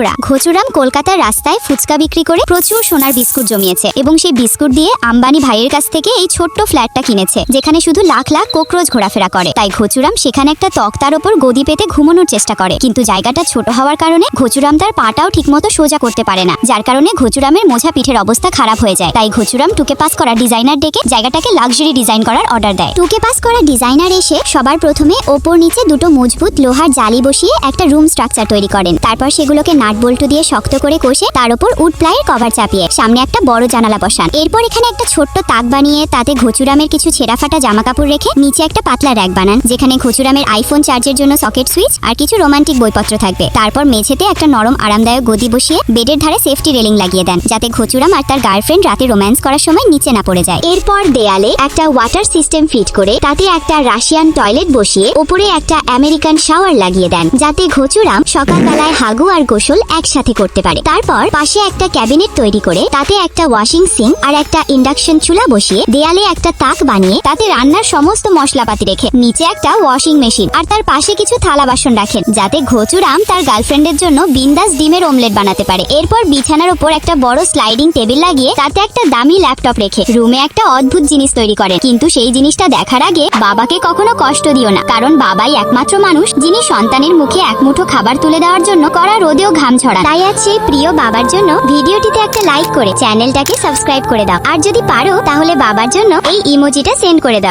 বন্ধুরা ঘচুরাম কলকাতার রাস্তায় ফুচকা বিক্রি করে প্রচুর সোনার বিস্কুট জমিয়েছে এবং সেই বিস্কুট দিয়ে আম্বানি ভাইয়ের কাছ থেকে এই ছোট্ট ফ্ল্যাটটা কিনেছে, যেখানে শুধু লাখ লাখ কোকরোচ ঘোরাফেরা করে। তাই ঘচুরাম সেখানে একটা তক্তার ওপর গদি পেতে ঘুমানোর চেষ্টা করে। কিন্তু জায়গাটা ছোট হওয়ার কারণে ঘচুরাম তার পাটাও ঠিকমতো সোজা করতে পারে না, যার কারণে ঘচুরামের মোঝা পিঠের অবস্থা খারাপ হয়ে যায়। তাই ঘচুরাম টুকে পাস করা ডিজাইনার ডেকে জায়গাটাকে লাক্সারি ডিজাইন করার অর্ডার দেয়। টুকে পাস করা ডিজাইনার এসে সবার প্রথমে ওপর নিচে দুটো মজবুত লোহার জালি বসিয়ে একটা রুম স্ট্রাকচার তৈরি করেন। তারপর সেগুলোকে নাট বল্টু দিয়ে শক্ত করে কষে তার উপর উড প্লাইয়ের কভার চাপিয়ে সামনে একটা বড় জানালা বসান। এরপর এখানে একটা ছোট্ট তাক বানিয়ে তাতে ঘচুরামের কিছু ছেঁড়া ফাটা জামা কাপড় রেখে নিচে একটা পাতলা র্যাক বানান, যেখানে ঘচুরামের আইফোন চার্জের জন্য সকেট সুইচ আর কিছু রোমান্টিক বইপত্র থাকবে। তারপর মেঝেতে একটা নরম আরামদায়ক গদি বসিয়ে বেডের ধারে সেফটি রেলিং লাগিয়ে দেন, যাতে ঘচুরাম আর তার গার্লফ্রেন্ড রাতে রোম্যান্স করার সময় নিচে না পড়ে যায়। এরপর দেয়ালে একটা ওয়াটার সিস্টেম ফিট করে তাতে একটা রাশিয়ান টয়লেট বসিয়ে উপরে একটা আমেরিকান শাওয়ার লাগিয়ে দেন, যাতে ঘচুরাম সকালবেলায় হাগু আর গোসল একসাথে করতে পারে। তারপর পাশে একটা ক্যাবিনেট তৈরি করে তাতে একটা ওয়াশিং সিঙ্ক আর একটা ইন্ডাকশন চুলা বসিয়ে দেয়ালে একটা তাক বানিয়ে তাতে রান্নার সমস্ত মশলাপাতি রেখে নিচে একটা ওয়াশিং মেশিন আর তার পাশে কিছু থালা বাসন রাখেন, যাতে ঘচুরাম তার গার্লফ্রেন্ডের জন্য বিন্দাস ডিমের অমলেট বানাতে পারে। এরপর বিছানার উপর একটা বড় স্লাইডিং টেবিল লাগিয়ে তাতে একটা দামি ল্যাপটপ রেখে রুমে একটা অদ্ভুত জিনিস তৈরি করেন। কিন্তু সেই জিনিসটা দেখার আগে বাবাকে কখনো কষ্ট দিও না, কারণ বাবাই একমাত্র মানুষ যিনি সন্তানের মুখে এক মুঠো খাবার তুলে দেওয়ার জন্য করা রোদেও ঘাম ছড়া তাই আজ সেই প্রিয় বাবার জন্য ভিডিওটিতে একটা লাইক করে চ্যানেলটাকে সাবস্ক্রাইব করে দাও। আর যদি পারো, তাহলে বাবার জন্য এই ইমোজিটা সেন্ড করে দাও।